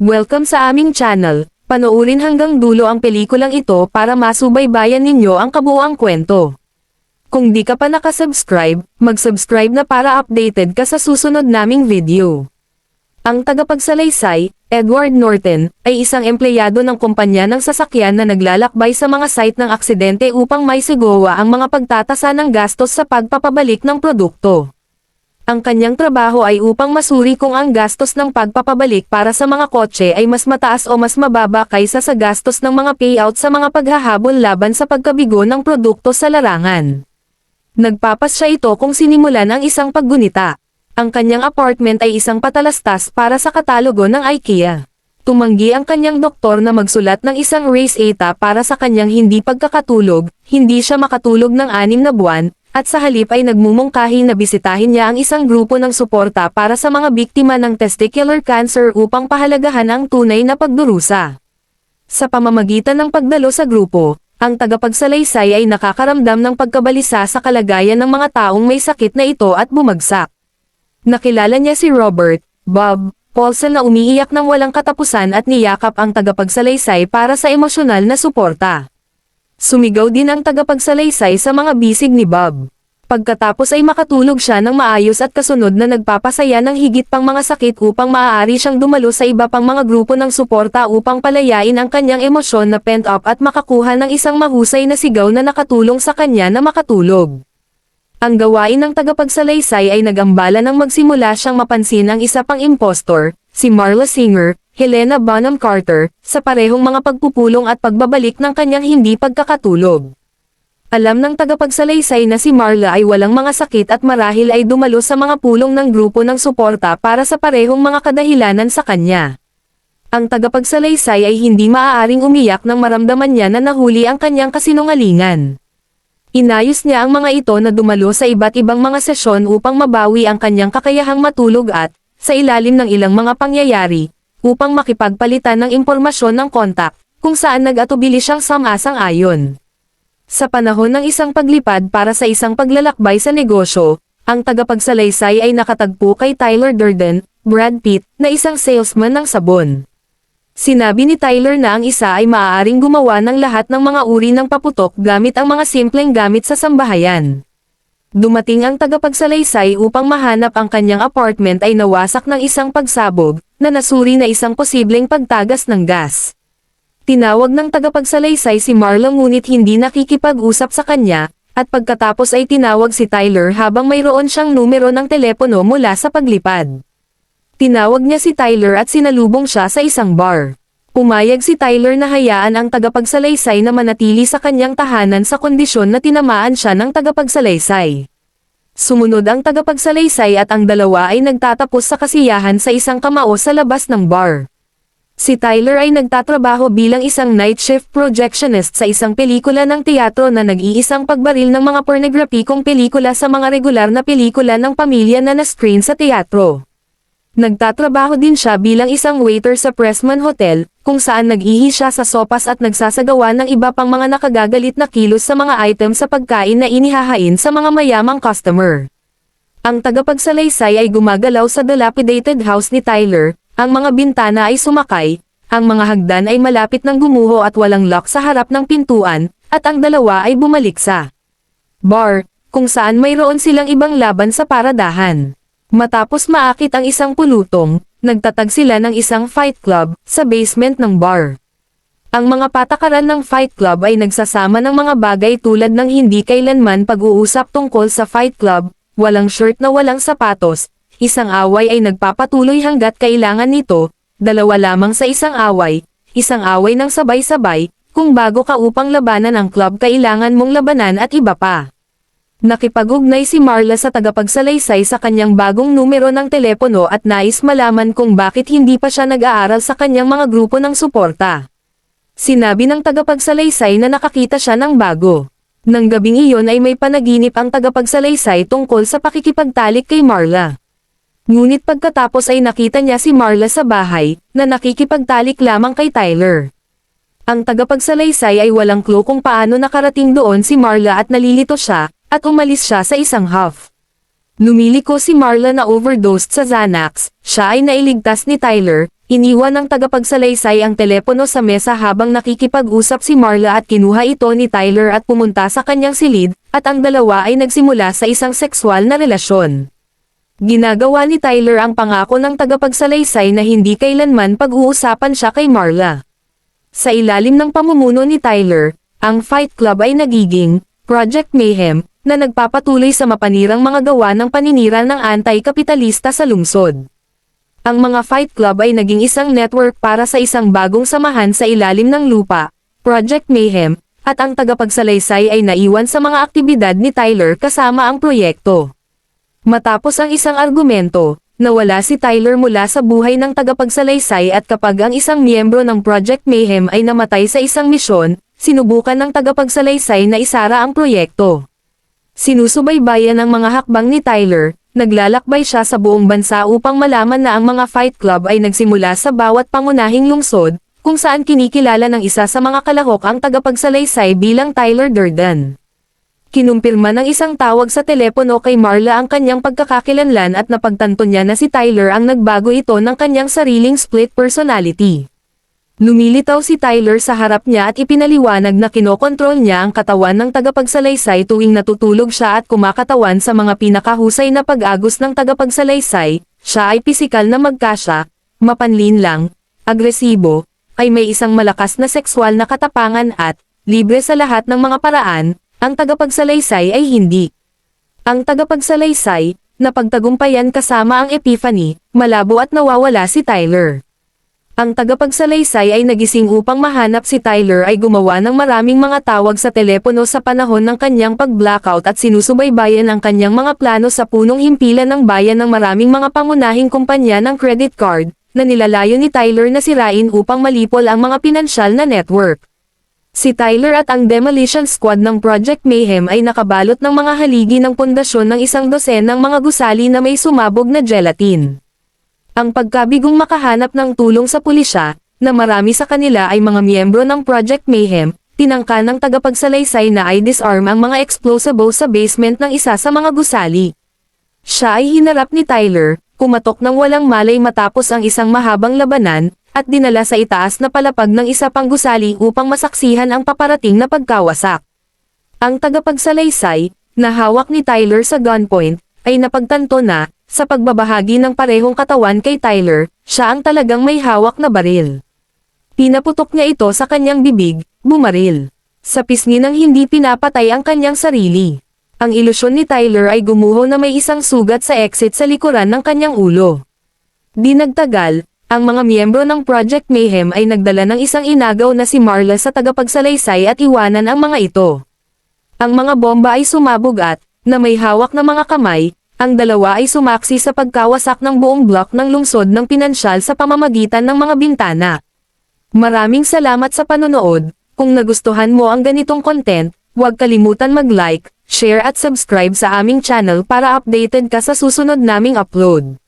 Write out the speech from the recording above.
Welcome sa aming channel. Panoorin hanggang dulo ang pelikulang ito para masubaybayan ninyo ang kabuuang kwento. Kung di ka pa nakasubscribe, mag-subscribe na para updated ka sa susunod naming video. Ang tagapagsalaysay, Edward Norton, ay isang empleyado ng kumpanya ng sasakyan na naglalakbay sa mga site ng aksidente upang may sigawa ang mga pagtatasa ng gastos sa pagpapabalik ng produkto. Ang kanyang trabaho ay upang masuri kung ang gastos ng pagpapabalik para sa mga kotse ay mas mataas o mas mababa kaysa sa gastos ng mga payout sa mga paghahabol laban sa pagkabigo ng produkto sa larangan. Nagpapas siya ito kung sinimulan ang isang paggunita. Ang kanyang apartment ay isang patalastas para sa katalogo ng IKEA. Tumanggi ang kanyang doktor na magsulat ng isang race ATA para sa kanyang hindi pagkakatulog, hindi siya makatulog ng anim na buwan, at sa halip ay nagmumungkahi na bisitahin niya ang isang grupo ng suporta para sa mga biktima ng testicular cancer upang pahalagahan ang tunay na pagdurusa. Sa pamamagitan ng pagdalo sa grupo, ang tagapagsalaysay ay nakakaramdam ng pagkabalisa sa kalagayan ng mga taong may sakit na ito at bumagsak. Nakilala niya si Robert, Bob, Paulson na umiiyak ng walang katapusan at niyakap ang tagapagsalaysay para sa emosyonal na suporta. Sumigaw din ang tagapagsalaysay sa mga bisig ni Bob. Pagkatapos ay makatulog siya ng maayos at kasunod na nagpapasaya ng higit pang mga sakit upang maaari siyang dumalo sa iba pang mga grupo ng suporta upang palayain ang kanyang emosyon na pent up at makakuha ng isang mahusay na sigaw na nakatulong sa kanya na makatulog. Ang gawain ng tagapagsalaysay ay nagambala nang magsimula siyang mapansin ang isa pang impostor, si Marla Singer, Helena Bonham Carter, sa parehong mga pagpupulong at pagbabalik ng kanyang hindi pagkakatulog. Alam ng tagapagsalaysay na si Marla ay walang mga sakit at marahil ay dumalo sa mga pulong ng grupo ng suporta para sa parehong mga kadahilanan sa kanya. Ang tagapagsalaysay ay hindi maaaring umiyak nang maramdaman niya na nahuli ang kanyang kasinungalingan. Inayos niya ang mga ito na dumalo sa iba't ibang mga sesyon upang mabawi ang kanyang kakayahang matulog at, sa ilalim ng ilang mga pangyayari, upang makipagpalitan ng impormasyon ng kontak, kung saan nag-atubili siyang samasang-ayon. Sa panahon ng isang paglipad para sa isang paglalakbay sa negosyo, ang tagapagsalaysay ay nakatagpo kay Tyler Durden, Brad Pitt, na isang salesman ng sabon. Sinabi ni Tyler na ang isa ay maaaring gumawa ng lahat ng mga uri ng paputok gamit ang mga simpleng gamit sa sambahayan. Dumating ang tagapagsalaysay upang mahanap ang kanyang apartment ay nawasak ng isang pagsabog, na nasuri na isang posibleng pagtagas ng gas. Tinawag ng tagapagsalaysay si Marla ngunit hindi nakikipag-usap sa kanya, at pagkatapos ay tinawag si Tyler habang mayroon siyang numero ng telepono mula sa paglipad. Tinawag niya si Tyler at sinalubong siya sa isang bar. Pumayag si Tyler na hayaan ang tagapagsalaysay na manatili sa kanyang tahanan sa kondisyon na tinamaan siya ng tagapagsalaysay. Sumunod ang tagapagsalaysay at ang dalawa ay nagtatapos sa kasiyahan sa isang kamao sa labas ng bar. Si Tyler ay nagtatrabaho bilang isang night shift projectionist sa isang pelikula ng teatro na nag-iisang pagbaril ng mga pornograpikong pelikula sa mga regular na pelikula ng pamilya na na-screen sa teatro. Nagtatrabaho din siya bilang isang waiter sa Pressman Hotel, kung saan nag-ihi siya sa sopas at nagsasagawa ng iba pang mga nakagagalit na kilos sa mga item sa pagkain na inihahain sa mga mayamang customer. Ang tagapagsalaysay ay gumagalaw sa dilapidated house ni Tyler, ang mga bintana ay sumakay, ang mga hagdan ay malapit ng gumuho at walang lock sa harap ng pintuan, at ang dalawa ay bumalik sa bar, kung saan mayroon silang ibang laban sa paradahan. Matapos maakit ang isang pulutong, nagtatag sila ng isang fight club sa basement ng bar. Ang mga patakaran ng fight club ay nagsasama ng mga bagay tulad ng hindi kailanman pag-uusap tungkol sa fight club, walang shirt na walang sapatos, isang away ay nagpapatuloy hanggat kailangan nito, dalawa lamang sa isang away, isang away ng sabay-sabay, kung bago ka upang labanan ang club kailangan mong labanan at iba pa. Nakipag-ugnay si Marla sa tagapagsalaysay sa kanyang bagong numero ng telepono at nais malaman kung bakit hindi pa siya nag-aaral sa kanyang mga grupo ng suporta. Sinabi ng tagapagsalaysay na nakakita siya ng bago. Nang gabing iyon ay may panaginip ang tagapagsalaysay tungkol sa pakikipagtalik kay Marla. Ngunit pagkatapos ay nakita niya si Marla sa bahay, na nakikipagtalik lamang kay Tyler. Ang tagapagsalaysay ay walang clue kung paano nakarating doon si Marla at nalilito siya, at umalis siya sa isang huff. Lumiliko si Marla na overdosed sa Xanax, siya ay nailigtas ni Tyler, Iniwan ng tagapagsalaysay ang telepono sa mesa habang nakikipag-usap si Marla at kinuha ito ni Tyler at pumunta sa kanyang silid, at ang dalawa ay nagsimula sa isang sexual na relasyon. Ginagawa ni Tyler ang pangako ng tagapagsalaysay na hindi kailanman pag-uusapan siya kay Marla. Sa ilalim ng pamumuno ni Tyler, ang Fight Club ay nagiging Project Mayhem na nagpapatuloy sa mapanirang mga gawa ng paninira ng anti-kapitalista sa lungsod. Ang mga Fight Club ay naging isang network para sa isang bagong samahan sa ilalim ng lupa, Project Mayhem, at ang tagapagsalaysay ay naiwan sa mga aktibidad ni Tyler kasama ang proyekto. Matapos ang isang argumento, nawala si Tyler mula sa buhay ng tagapagsalaysay at kapag ang isang miyembro ng Project Mayhem ay namatay sa isang misyon, sinubukan ng tagapagsalaysay na isara ang proyekto. Sinusubaybayan ang mga hakbang ni Tyler, naglalakbay siya sa buong bansa upang malaman na ang mga fight club ay nagsimula sa bawat pangunahing lungsod, kung saan kinikilala ng isa sa mga kalahok ang tagapagsalaysay bilang Tyler Durden. Kinumpirma ng isang tawag sa telepono kay Marla ang kanyang pagkakakilanlan at napagtanto niya na si Tyler ang nagbago ito ng kanyang sariling split personality. Lumilitaw si Tyler sa harap niya at ipinaliwanag na kinokontrol niya ang katawan ng tagapagsalaysay tuwing natutulog siya at kumakatawan sa mga pinakahusay na pag-agos ng tagapagsalaysay, siya ay pisikal na magkasya, mapanlin lang, agresibo, ay may isang malakas na sexual na katapangan at, libre sa lahat ng mga paraan, ang tagapagsalaysay ay hindi. Ang tagapagsalaysay, na pagtagumpayan kasama ang Epiphany, malabo at nawawala si Tyler. Ang tagapagsalaysay ay nagising upang mahanap si Tyler ay gumawa ng maraming mga tawag sa telepono sa panahon ng kanyang pag-blackout at sinusubaybayan ang kanyang mga plano sa punong himpilan ng bayan ng maraming mga pangunahing kumpanya ng credit card, na nilalayo ni Tyler na sirain upang malipol ang mga pinansyal na network. Si Tyler at ang demolition squad ng Project Mayhem ay nakabalot ng mga haligi ng pundasyon ng isang dosen ng mga gusali na may sumabog na gelatin. Ang pagkabigong makahanap ng tulong sa pulisya, na marami sa kanila ay mga miyembro ng Project Mayhem, tinangka ng tagapagsalaysay na ay disarm ang mga explosible sa basement ng isa sa mga gusali. Siya ay hinarap ni Tyler, kumatok ng walang malay matapos ang isang mahabang labanan, at dinala sa itaas na palapag ng isa pang gusali upang masaksihan ang paparating na pagkawasak. Ang tagapagsalaysay, na hawak ni Tyler sa gunpoint, ay napagtanto na, sa pagbabahagi ng parehong katawan kay Tyler, siya ang talagang may hawak na baril. Pinaputok niya ito sa kanyang bibig, bumaril. Sa pisngi ng hindi pinapatay ang kanyang sarili. Ang ilusyon ni Tyler ay gumuho na may isang sugat sa exit sa likuran ng kanyang ulo. Di nagtagal, ang mga miyembro ng Project Mayhem ay nagdala ng isang inagaw na si Marla sa tagapagsalaysay at iwanan ang mga ito. Ang mga bomba ay sumabog at, na may hawak na mga kamay, ang dalawa ay sumaksi sa pagkawasak ng buong block ng lungsod ng pinansyal sa pamamagitan ng mga bintana. Maraming salamat sa panonood, kung nagustuhan mo ang ganitong content, huwag kalimutan mag-like, share at subscribe sa aming channel para updated ka sa susunod naming upload.